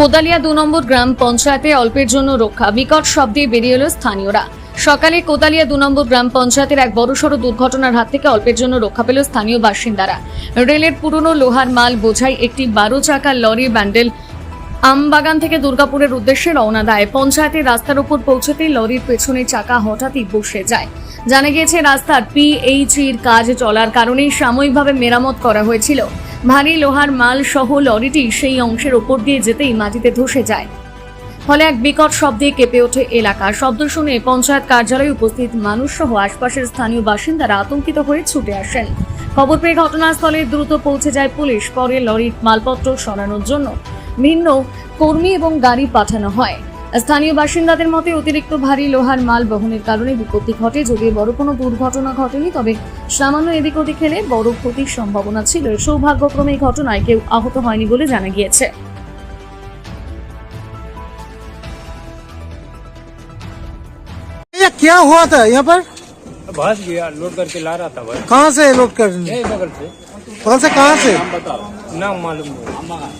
কোদালিয়া দু নম্বর গ্রাম পঞ্চায়েতে অল্পের জন্য রক্ষা। বিকট শব্দে বেরিয়ে এলো স্থানীয়রা। সকালে কোদালিয়া দু নম্বর গ্রাম পঞ্চায়েতের এক বড়সড় দুর্ঘটনার হাত থেকে অল্পের জন্য রক্ষা পেল স্থানীয় বাসিন্দারা। রেলের পুরনো লোহার মাল বোঝাই একটি বারো চাকা লরি ব্যান্ডেল আমবাগান থেকে দুর্গাপুরের উদ্দেশ্যে রওনা দেয়। পঞ্চায়েতের রাস্তার উপর পৌঁছতেই লরির পেছনে চাকা হঠাৎই বসে যায়। জানা গিয়েছে, রাস্তার পিএইচির কাজ চলার কারণে সাময়িকভাবে মেরামত করা হয়েছিল। ভারী লোহার মাল সহ লরিটি সেই অংশের ওপর দিয়ে যেতেই মাটিতে ধসে যায়। ফলে এক বিকট শব্দে কেঁপে ওঠে এলাকা। শব্দ শুনে পঞ্চায়েত কার্যালয়ে উপস্থিত মানুষ সহ আশপাশের স্থানীয় বাসিন্দারা আতঙ্কিত হয়ে ছুটে আসেন। খবর পেয়ে ঘটনাস্থলে দ্রুত পৌঁছে যায় পুলিশ। পরে লরির মালপত্র সরানোর জন্য ভিন্ন কর্মী এবং গাড়ি পাঠানো হয়। স্থানীয় বাসিন্দাদের মতে অতিরিক্ত ভারী লোহার মাল বহনের কারণে বিপত্তি ঘটে যদিও বড় কোনো দুর্ঘটনা ঘটেনি তবে সামান্য এদিক ওদিক হেলে বড় ক্ষতির সম্ভাবনা ছিল সৌভাগ্যক্রমে এই ঘটনায় কেউ আহত হয়নি বলে জানা গিয়েছে ये क्या हुआ था यहाँ पर बस गया लोड करके ला रहा था बस कहाँ से लोड कर यही बगल से बगल से कहाँ से नाम मालूम नहीं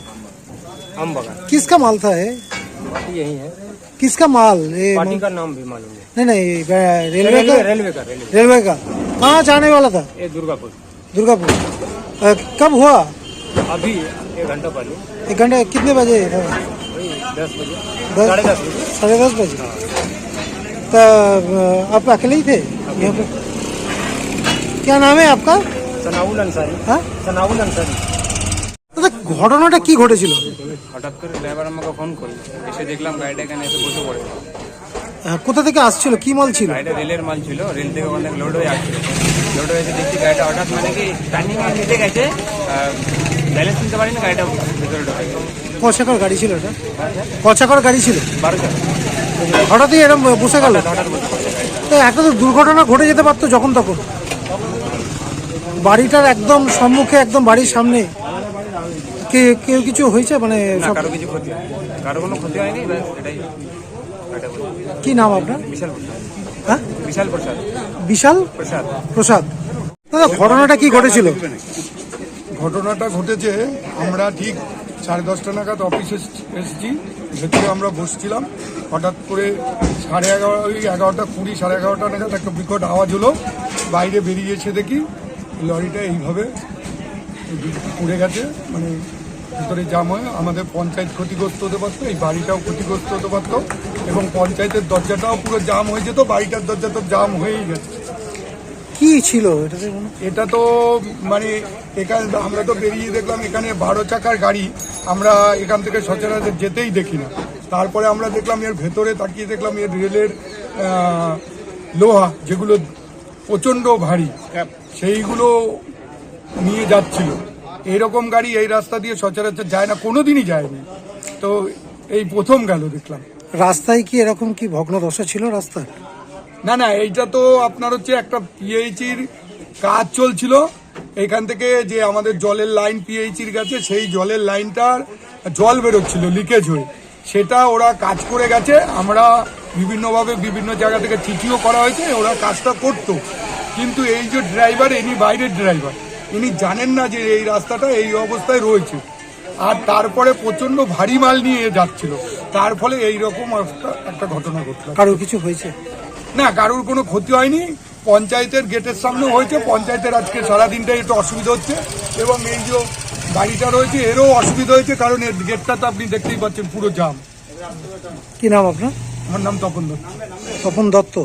हम बगल किसका माल था पार्टी यही है। किसका माल? पार्टी का नाम भी मालूम है नहीं नहीं रेलवे का? रेलवे का रेलवे। का। कहाँ जाने वाला था? दुर्गापुर। दुर्गापुर। कब हुआ? अभी एक घंटा पहले। एक घंटा कितने बजे? साढ़े दस बजे। साढ़े दस बजे। हाँ। तो, तब आप अकेले ही थे? यहाँ पे। क्या नाम है आपका? सनाउल अंसारी। हाँ? सनाउल अंसारी। ঘটনাটা কি ঘটেছিল? হঠাৎ করে ড্রাইভার আমাকে ফোন করল। এসে দেখলাম গাড়িটা এখানে এসে বসে পড়ে আহ, কোথা থেকে আসছিল? কি মাল ছিল? গাড়িটা রেলের মাল ছিল রেল থেকে অনেক লোড হয়ে আসছিল। লোড হয়ে এসে দেখছি গাড়িটা হঠাৎ মানে কি টার্নিং এ নিতে গেছে ব্যালেন্স নিতে পারিনি গাড়িটা ভিতরে ঢুকে গেছে। গাড়ি ছিল এটা? কচাকর গাড়ি ছিল? বারো চাকা হঠাৎই এরকম বসে গেল? হঠাৎ বসে পড়ছে গাড়িটা তো একটা তো দুর্ঘটনা ঘটে যেতে পারতো যখন তখন? বাড়িটার একদম সম্মুখে একদম বাড়ির সামনে। কে কেউ কিছু হয়েছে? মানে না সব- কারও কিছু ক্ষতি হয়নি। কারও কোনো ক্ষতি হয়নি ব্যাস এটাই। এটা বলি। কি নাম আপনার? বিশাল প্রসাদ। হ্যাঁ? বিশাল প্রসাদ। বিশাল প্রসাদ। প্রসাদ। দাদা ঘটনাটা কি ঘটেছিল? ঘটনাটা ঘটেছে আমরা ঠিক সাড়ে দশটা নাগাদ অফিসে এসেছি ভেতরে আমরা বসছিলাম। হঠাৎ করে সাড়ে এগারো ওই এগারোটা কুড়ি সাড়ে এগারোটা নাগাদ একটা বিকট আওয়াজ হলো। বাইরে বেরিয়ে এসে দেখি লরিটা এইভাবে পড়ে গেছে মানে ভিতরে জাম হয় আমাদের পঞ্চায়েত ক্ষতিগ্রস্ত হতে পারতো এই বাড়িটাও ক্ষতিগ্রস্ত হতে পারতো এবং পঞ্চায়েতের দরজাটাও পুরো জাম হয়ে যেত বাড়িটার দরজা তো জাম হয়েই গেছে। কি ছিল এটা তো মানে এখানে আমরা তো বেরিয়ে দেখলাম এখানে বারো চাকার গাড়ি আমরা এখান থেকে সচরাচর যেতেই দেখি না। তারপরে আমরা দেখলাম এর ভেতরে তাকিয়ে দেখলাম এর রেলের লোহা যেগুলো প্রচণ্ড ভারী সেইগুলো নিয়ে যাচ্ছিল। এইরকম গাড়ি এই রাস্তা দিয়ে সচরাচর যায় না কোনোদিনই যায়নি। তো এই প্রথম গেল দেখলাম। রাস্তায় কি এরকম কি ভগ্ন দশা ছিল রাস্তার? না না এইটা তো আপনার হচ্ছে একটা পিএইচির কাজ চলছিল। এখান থেকে যে আমাদের জলের লাইন পিএইচির কাছে সেই জলের লাইনটার জল বেরোচ্ছিল লিকেজ হয়ে। সেটা ওরা কাজ করে গেছে আমরা বিভিন্নভাবে বিভিন্ন জায়গা থেকে চিঠিও করা হয়েছে ওরা কাজটা করতো। কিন্তু এই যে ড্রাইভার ইনি বাইরের ড্রাইভার ইনি জানেন না যে এই রাস্তাটা এই অবস্থায় রয়েছে। আর তারপরে প্রচণ্ড ভারী মাল নিয়ে যাচ্ছিল। তার ফলে এই রকম একটা ঘটনা ঘটলো। কারোর কিছু হয়েছে? না কারোর কোনো ক্ষতি হয়নি। পঞ্চায়েতের গেটের সামনেও হয়েছে। পঞ্চায়েতের আজকে সারাদিনটাই একটু অসুবিধা হচ্ছে। এবং এই যে গাড়িটা রয়েছে এরও অসুবিধা হয়েছে। কারণ এর গেটটা তো আপনি দেখতেই পাচ্ছেন পুরো জাম। কি নাম আপনার? আমার নাম তপন দত্ত। তপন দত্ত।